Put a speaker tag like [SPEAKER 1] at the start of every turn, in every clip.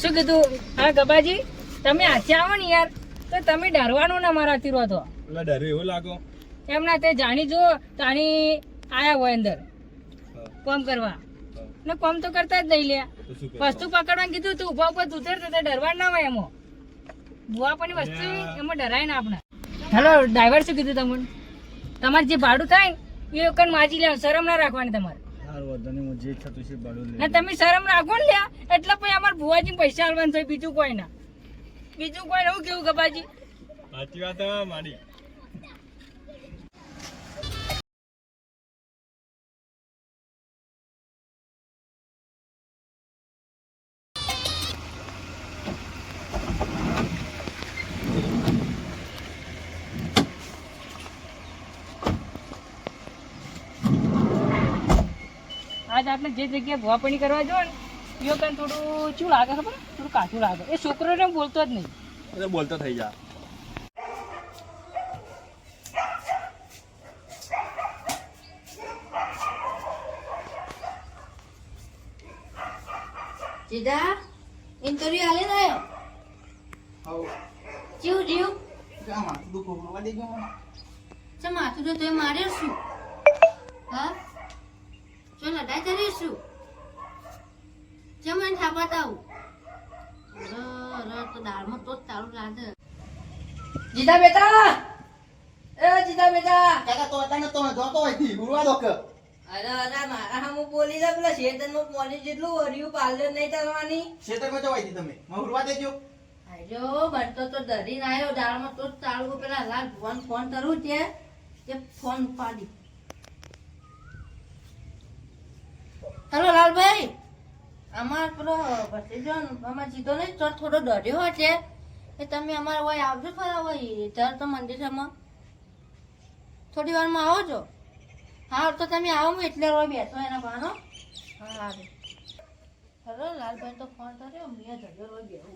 [SPEAKER 1] શું કીધું? હા ગબાજી તમે આથી આવો ને યાર. તો તમે ડરવાનું ના મારાથી રહો તો.
[SPEAKER 2] ડરે એવું લાગો?
[SPEAKER 1] એમના તે જાણી જો તાણી આયા હોય અંદર. કોમ કરવા. ને કોમ તો કરતા જ નહીં લે.
[SPEAKER 2] તો શું કરવાનું?
[SPEAKER 1] વસ્તુ પકડવાનું કીધું તું ઊભા ઉપર ઉતર તો ડરવાનું ના હોય એમાં. બુઆ પણ વસ્તુ એમાં ડરાય ના આપણે. હેલો ડ્રાઈવર શું કીધું તમને? તમારે જે ભાડું થાય ને એ વખત માજી લે શરમ ના રાખવાની તમારે.
[SPEAKER 2] છે
[SPEAKER 1] ને તમે શરમ રાખો ને લ્યા. એટલે પછી અમારે ભુવાજી પૈસા આલવાનું થાય બીજું કોઈ ના. બીજું કોઈ એવું કેવું ગબાજી
[SPEAKER 2] સાચી વાત મારી
[SPEAKER 1] આજ આપણે જે જગ્યાએ ભુવાપણી કરવા જો ને યો વખત થોડું શું લાગે ખબર થોડું કાચું લાગે. એ છોકરોને બોલતો જ નહીં.
[SPEAKER 2] એટલે બોલતો થઈ જા.
[SPEAKER 3] જીદા ઇન્ટરવ્યુ આલે ના જીવ જીવ. છે માથું તો માર્યો શું? હા? ચો લડાઈ કરી જમણ થા મને થાપા તાવ. અરે તો દાળમાં તો તારું લાગે. જીદા બેટા. એ જીદા બેટા.
[SPEAKER 4] કાકા તો અચાનક તો જોતો હોયથી ઉડવા દો કે.
[SPEAKER 3] અરે અરે મારા હામું બોલી દે પેલા શેતનમાં પોલીસ જેટલું વર્યું પાર્લર નહીં કરવાની
[SPEAKER 4] માં જવાયથી તમે. મને ઉડવા દેજો.
[SPEAKER 3] આજો બનતો તો ડરીને આવ્યો દાળમાં તો ચાલુ તાળું પેલા લાલ ફોન ફોન કરું છે. કે ફોન ઉપાડી. હેલો લાલભાઈ અમાર પેલો ભત્રીજો અમાર જીતો ને તો થોડો ડર્યો હશે. એ તમે અમારે હોય આવજો ખરા હોય ત્યારે તો મંદિર છે થોડી વારમાં આવો છો? હા તો તમે આવો હું એટલે રોય બેસો એના ભાનો હા હા હેલો લાલભાઈ તો ફોન કર્યો મેં ધર્યો રોય બેહું.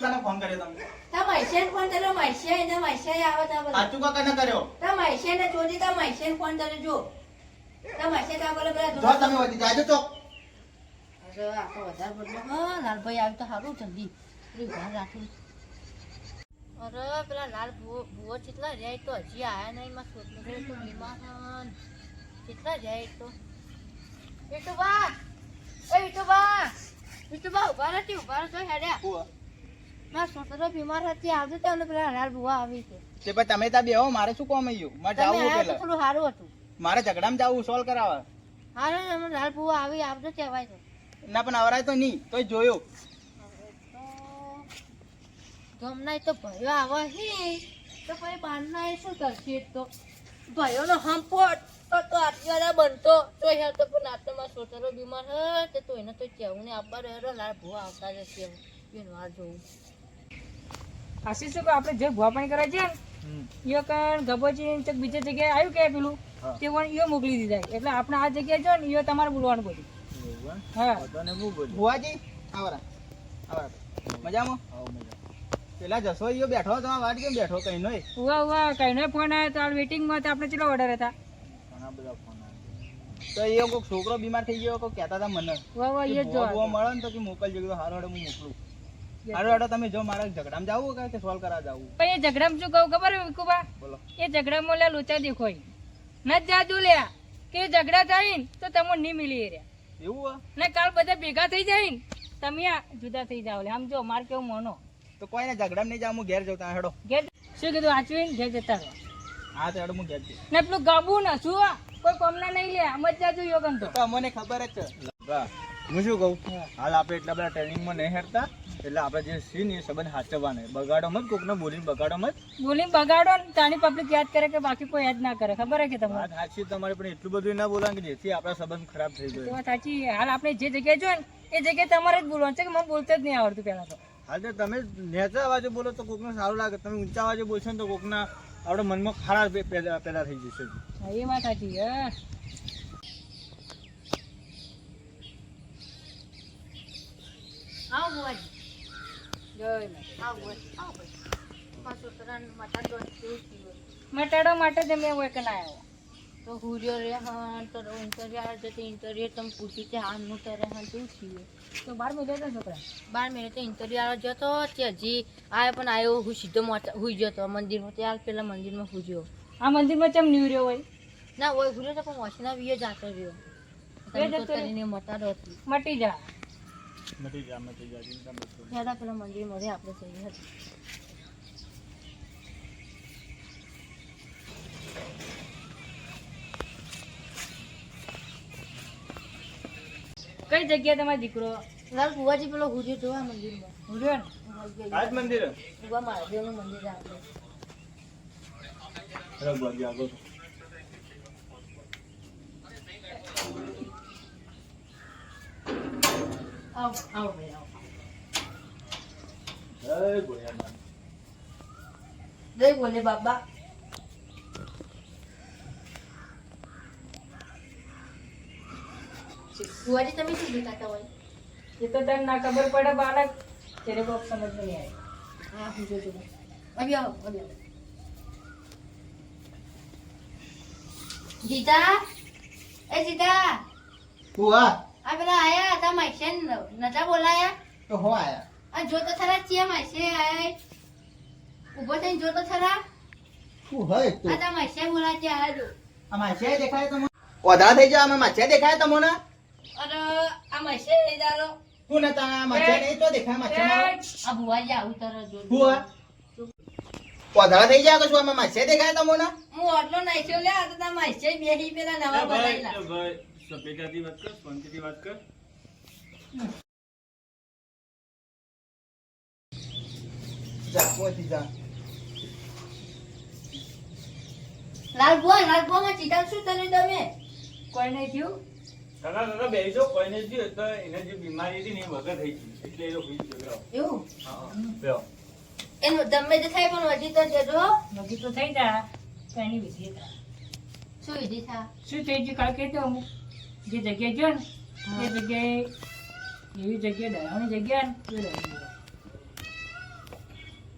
[SPEAKER 4] કોને ફોન કર્યો તમે?
[SPEAKER 3] તા ફોન કર્યો મહેશિયા આવે તા બોલે
[SPEAKER 4] કાકા ને કર્યો?
[SPEAKER 3] તા મહેશિયાને જોજી તા મહેશિયાને ફોન કર્યો જો. તા મહેશિયા તા બોલે પેલા
[SPEAKER 4] જો તમે હોય જાજો તો
[SPEAKER 3] અરે આ તો વધારે બદલો હા લાલભાઈ આવ્યું તો સારું જલ્દી. પેલું ધ્યાન રાખું અરે પેલા લાલ ભૂવો ભૂવો કેટલા જાય તો હજી આયા નહીં માં છોકરો તો બીમાર કેટલા જાય તો. વિટુબા એ વિટુબા વિટુબા ઊભા રહેતી ઊભા રહેતો હેડ્યા મારા છોકરો બીમાર હતી આવજો તો પેલા લાલ ભૂવા આવી છે.
[SPEAKER 4] તે તમે ત્યાં બેહો મારે શું કોમ આવ્યું મારે જાવું પેલા.
[SPEAKER 3] થોડું સારું હતું.
[SPEAKER 4] મારે ઝઘડામાં જવું સોલ્વ કરાવવા.
[SPEAKER 3] હારું લાલ ભૂવા આવી આવજો કહેવાય છે.
[SPEAKER 4] ના પણ આવરાય તો નહીં તોય જોયો.
[SPEAKER 3] તો ગમનાય તો ભયો આવે હે. તો પછી બારના એ શું કરશે તો? ભયોનો હંપોટ તો તો આટલા બનતો. તો યાર તો પણ આટલામાં છોકરો બીમાર હે તે તો એને તો કેવું ને આપવા રહ્યો લાર ભૂવા આવતા જશે બેન વાર જોવું.
[SPEAKER 1] આશીષ શું કહું, આપણે જે ભુવાપણી કરવા છે ને કણ ગબોજી ચક બીજી જગ્યાએ આવ્યું કે પેલું. તે પણ યો મોકલી દીધા. એટલે આપણે આ જગ્યાએ જો ને યો તમારે બોલવાનું બધું. હા.
[SPEAKER 2] બધાને બહુ બોલ્યું
[SPEAKER 4] ભુવાજી આવરા આવરા. મજામાં? પેલા જશો યો બેઠો તમે વાટ કેમ બેઠો? કઈ નહીં
[SPEAKER 1] ઉવા ઉવા કઈનો ફોન આવ્યો તો વેટિંગમાં તો આપણે ચેટલો ઓર્ડર હતા?
[SPEAKER 2] ઘણા બધા ફોન
[SPEAKER 4] તો એ કોઈક છોકરો બીમાર થઈ ગયો કોઈ કહેતા હતા મને.
[SPEAKER 1] વાહ વાહ એ જ
[SPEAKER 4] મળે ને તો કે મોકલજો. કીધું હારો હારો હું મોકલું. હારો તમે જો મારે ઝઘડામાં જાવું કે સોલ્વ કરવા જાવું
[SPEAKER 1] પણ એ ઝઘડામાં શું કહું ખબર વિકુબા?
[SPEAKER 4] બોલો.
[SPEAKER 1] એ ઝઘડામાં લે લોચા દેખોય ન જાજુ લ્યા. કે ઝઘડા થાય ને તો તમને નહીં મિલી રહ્યા.
[SPEAKER 4] એવું
[SPEAKER 1] ને કાલ બધા ભેગા થઈ જાય ને તમે આ જુદા થઈ જાવ સમજો મારે કેવું મોનો.
[SPEAKER 4] તો કોઈ ને ઝઘડા નહીં જાવ હું ઘેર જાઉં ત્યાં હેડો.
[SPEAKER 1] ઘેર શું કીધું આચવીને ઘેર જતા રહો.
[SPEAKER 4] હા તો હેડો હું ઘેર જઉં
[SPEAKER 1] ને પેલું ગાબુ ને શું કોઈ કોમના નહીં લે આમ જ જાજુ યોગન તો.
[SPEAKER 4] અમને ખબર જ છે.
[SPEAKER 2] હું શું કહું? હાલ આપણે એટલા બધા ટ્રેનિંગમાં નહીં હેરતા એટલે આપણે જે સીન એ સંબંધ હાચવવાના બગાડો મત કોકને બોલીને બગાડો મત
[SPEAKER 1] બોલીને બગાડો ને તાની પબ્લિક યાદ કરે કે બાકી કોઈ યાદ ના કરે. ખબર હે કે તમને?
[SPEAKER 2] વાત સાચી તમારે પણ એટલું બધું ના બોલાય કે જેથી આપણા સંબંધ ખરાબ થઈ ગયો
[SPEAKER 1] વાત સાચી. હાલ આપણે જે જગ્યાએ જોઈએ ને એ જગ્યાએ તમારે જ બોલવાનું છે કે મને બોલતા જ નહીં આવડતું પહેલાં તો.
[SPEAKER 2] હાલ તો તમે નેચા અવાજે બોલો તો કોકને સારું લાગે. તમે ઊંચા અવાજે બોલશો ને તો કોકના આપણે મનમાં ખરાબ પેદા થઈ જશે.
[SPEAKER 1] એ વાત સાચી હા.
[SPEAKER 3] આવો
[SPEAKER 1] જય
[SPEAKER 3] કેવું
[SPEAKER 1] મટાડવા માટે જ અમે હોય કે ના આવ્યો.
[SPEAKER 3] તો હુર્યો રે હા તો ઇન્ટરવ્યુ આવે તો ઇન્ટરવ્યુ તમે પૂછ્યું કે આમનું તો રે હા શું થયું?
[SPEAKER 1] તો બાર મહિના તો છોકરા
[SPEAKER 3] બાર મિનિટ ઇન્ટરવ્યુ આવે જતો તે હજી આવ્યો પણ આવ્યો હું સીધો હુઈ ગયો તો મંદિરમાં ત્યાર પેલા મંદિરમાં હુજ્યો
[SPEAKER 1] આ મંદિરમાં ચમ નીવ રહ્યો હોય?
[SPEAKER 3] ના હોય હુર્યો તો પણ વસના વીએ જાતો રહ્યો? મટાડો.
[SPEAKER 1] મટી જા.
[SPEAKER 2] મટી જા ચિંતા મત કર.
[SPEAKER 3] હેડા પેલા મંદિરમાં રે આપણે જઈએ હતા.
[SPEAKER 1] કઈ જગ્યાએ તમારો દીકરો?
[SPEAKER 3] લાલ કુવાજી પેલો હુર્યો જોવા મંદિરમાં
[SPEAKER 1] ઉર્યો ને
[SPEAKER 2] આ જ મંદિર?
[SPEAKER 3] ઊભા મહાદેવનું મંદિર આપણે.
[SPEAKER 2] રઘુવાજી આગળ.
[SPEAKER 3] આવો આવો ભાઈ આવો
[SPEAKER 2] જય
[SPEAKER 3] બોલે બાબા બુવાજી તમે શું દેખાતા હોય
[SPEAKER 1] એ તો તને ના ખબર પડે બાળક. તેરે કોક સમજ નહીં આવે.
[SPEAKER 3] હા હું જોજો અભી આવો અભી આવો. જીતા એ જીતા
[SPEAKER 4] હુઆ
[SPEAKER 3] આ પેલા આયા હતા માઈશન નતા બોલાયા?
[SPEAKER 4] તો હો આયા?
[SPEAKER 3] આ જો તો ખરા ચિયા માસે આય ઊભો થઈને જો તો ખરા?
[SPEAKER 4] શું હોય તો?
[SPEAKER 3] આ તા માઈશે બોલા ત્યાં આજો
[SPEAKER 4] આ માછે દેખાય તમને ઓધા થઈ જાવ આમાં માછે દેખાય તમને
[SPEAKER 3] અરે આ માસે લઈ જાલો
[SPEAKER 4] તું નતા આ માછે નહીં તો દેખાય માછે
[SPEAKER 3] આ ભુવા જા ઉતર જો
[SPEAKER 4] હુઆ પોધળા થઈ જાય કશું આમાં માછે દેખાય તમને
[SPEAKER 3] હું આટલો નાખ્યો લે આ તો તા માઈશે બેહી પેલા નવા બનાવેલા.
[SPEAKER 2] ભાઈ. સભ્યતાથી વાત કર શાંતિથી વાત કર.
[SPEAKER 4] જા પહોંચી જા.
[SPEAKER 3] લાલ ભુવા લાલ ભુવા માં ચીટા શું તમે
[SPEAKER 1] થયું.
[SPEAKER 2] બેસી થયું તો એને જે બીમારી હતી ને એ વગર થઈ ગઈ એટલે એ લોકો ગયો
[SPEAKER 3] એવું?
[SPEAKER 2] હા.
[SPEAKER 3] એનું તમે જે થાય પણ વધી તો જજો.
[SPEAKER 1] નક્કી તો થઈ જા. તો એની વિધિ થાય.
[SPEAKER 3] શું વિધિ થા
[SPEAKER 1] શું થઈ ગયું? કાલ કહેતો અમુક. જે જગ્યાએ ગયો ને એ જગ્યાએ એવી જગ્યાએ ડરાવણી જગ્યા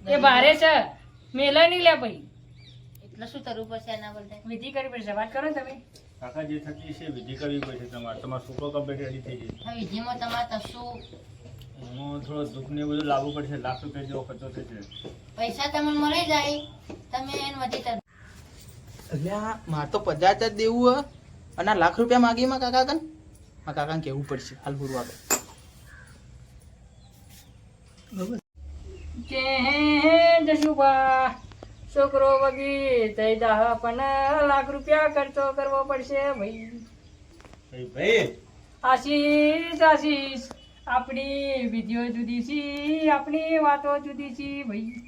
[SPEAKER 1] ને એ ભારે છે. મેલા નહીં લે ભાઈ.
[SPEAKER 3] એટલે શું કરવું પડશે એના બદલે?
[SPEAKER 1] વિધિ કરવી પડશે. વાત કરો તમે.
[SPEAKER 2] કાકા જે થતી છે વિધિ કરવી પડશે તમારે. તમારો છોકરો કમ્પ્લીટ રેડી થઈ
[SPEAKER 3] જશે વિધિમાં તમારે કશું
[SPEAKER 2] એમાં થોડો દુઃખ ને બધું લાવવું પડશે. લાખ રૂપિયા જેવો ખર્ચો થશે
[SPEAKER 3] પૈસા તમને મળી જાય. તમે એને વધી તર
[SPEAKER 4] એટલે મારે તો પચાસ જ દેવું હ. અને આ લાખ રૂપિયા માગી માં કાકા કનમાં કાકાને કેવું પડશે. હાલ
[SPEAKER 1] હે જશુભા છોકરો વગી તઈ દા પણ લાખ રૂપિયા ખર્ચો કરવો પડશે ભાઈ.
[SPEAKER 2] ભાઈ ભાઈ.
[SPEAKER 1] આશીષ આશીષ આપણી વિધિઓ જુદી છે આપણી વાતો જુદી છે ભાઈ.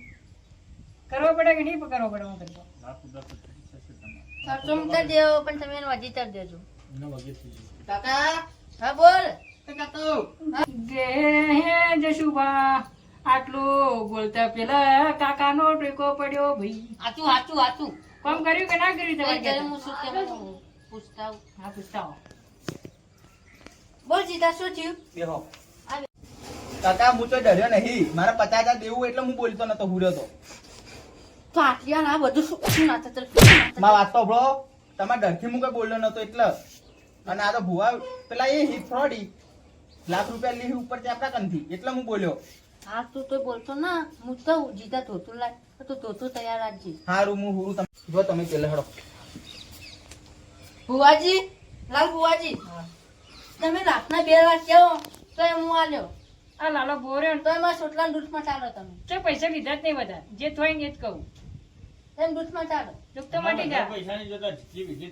[SPEAKER 1] કરવો પડે કે નહીં કરવો પડે? હું કરવો
[SPEAKER 2] લાખ રૂપિયા ખર્ચો
[SPEAKER 3] મૂકી દેવો પણ તમે એને તર દેજો.
[SPEAKER 4] કાકા?
[SPEAKER 3] હા બોલ.
[SPEAKER 4] એ કાકા?
[SPEAKER 1] કે હે જશુભા આટલું બોલતા પેલા કાકાનો ટેકો પડ્યો ભાઈ.
[SPEAKER 3] આચું આચું આચું
[SPEAKER 1] કોમ કર્યું કે ના કર્યું તમારે
[SPEAKER 3] હું શું કેમ પૂછતા
[SPEAKER 1] હા પૂછતા
[SPEAKER 3] બોલ જીતા શું થયું?
[SPEAKER 4] બેહો. કાકા હું તો ડર્યો નહીં. મારા પચાસ હજાર દેવું એટલે હું બોલતો નતો હુર્યો તો.
[SPEAKER 3] તો ના બધું શું શું ના થતું?
[SPEAKER 4] માં વાત તો ભરો તમારે ડરથી હું બોલ્યો નતો એટલે. અને આ તો ભુવા પેલા એ ફ્રોડી લાખ રૂપિયા લીધી ઉપરથી આપણા કંથી એટલે હું બોલ્યો.
[SPEAKER 3] હા તું તો બોલતો ના. હું તો જીતા ધોતું લાય. તો ધોતું તૈયાર રાખજે.
[SPEAKER 4] હારું હું હુરું તમે જો તમે પેલા હડો.
[SPEAKER 3] ભુવાજી લાલ ભુવાજી. તમે રાતના બે લાખ કેવો? તો એમ હું આલ્યો.
[SPEAKER 1] આ લાલો બોર્યો
[SPEAKER 3] તો એમાં છોટલા દૂધમાં ચાલો તમે.
[SPEAKER 1] તો પૈસા લીધા જ નહીં બધા જે થોય ને એ જ કહું.
[SPEAKER 3] એમ દૂધમાં ચાલો.
[SPEAKER 1] દુઃખ તો મટી જા
[SPEAKER 2] પૈસા જોતા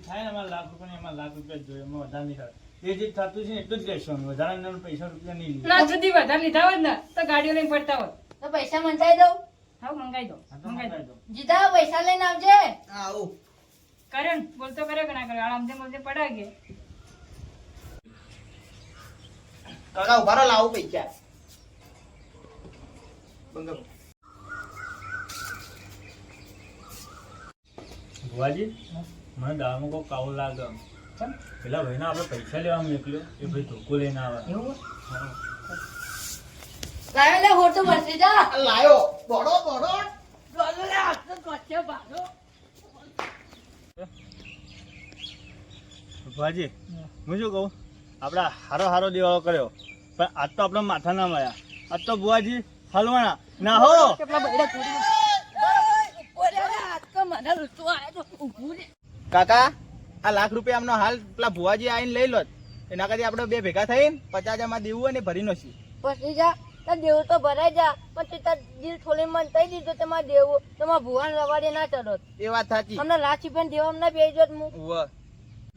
[SPEAKER 2] થાય ને લાખ રૂપિયા એમાં લાખ રૂપિયા જોઈએ. એમાં વધારે નહીં થાય જે થતું છે ને એટલું જ લેશો અમે. વધારે ને પૈસા રૂપિયા નહીં લઈએ.
[SPEAKER 1] ના સુધી વધારે લીધા હોત ને તો ગાડીઓ લઈને પડતા હોત.
[SPEAKER 3] તો પૈસા મંચાઈ દઉં?
[SPEAKER 1] હા મંગાઈ દો મંગાઈ
[SPEAKER 2] મંગાઈ
[SPEAKER 1] દો.
[SPEAKER 2] દો.
[SPEAKER 3] જીતા પૈસા લઈને આવજે.
[SPEAKER 4] આવું.
[SPEAKER 1] કર્યો બોલતો કર્યો કે ના કર્યો આમ તેમ પડા કે
[SPEAKER 4] કાકા ઊભા રહો પૈસા. બંગા
[SPEAKER 2] ભુવાજી મને દાળમાં કોઈ કાવો લાગે. પેલા ભાઈને આપણે પૈસા લેવા મોકલ્યો એ ભાઈ ધોકો લઈને આવે.
[SPEAKER 1] એવું.
[SPEAKER 3] લે હોટો જા.
[SPEAKER 4] લાયો.
[SPEAKER 2] ભાજી હું. શું કહું? આપણે હારો હારો દિવાળો કર્યો. પણ આજ તો આપણે માથા ના મળ્યા આજ તો ભુવાજી હલવાના. ના હો.
[SPEAKER 4] કાકા આ લાખ રૂપિયા આમનો હાલ પેલા ભુવાજી આવીને લઈ લો એના કરતી આપણે બે ભેગા થઈને પચાસ હજારમાં દેવું અને ને ભરી નોશી
[SPEAKER 3] પછી જા તાર દેવું તો ભરાઈ જા પણ તે તાર દિલ થોડી મન કહી દીધું તમારે દેવું. તમારે ભુવાન રવાડે ના ચડો
[SPEAKER 4] એ વાત સાચી.
[SPEAKER 3] અમને લાચી પેન દેવા ના બે જોત હું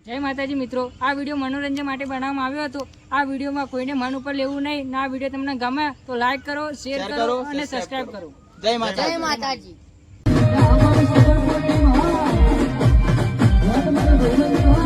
[SPEAKER 1] જય માતાજી મિત્રો આ વીડિયો મનોરંજન માટે બનાવવામાં આવ્યો હતો. આ વિડીયોમાં કોઈને મન ઉપર લેવું નહીં. ના વીડિયો તમને ગમે તો લાઈક કરો શેર કરો અને સબસ્ક્રાઈબ કરો.
[SPEAKER 4] જય માતા
[SPEAKER 3] જય માતાજી.
[SPEAKER 1] માતાજી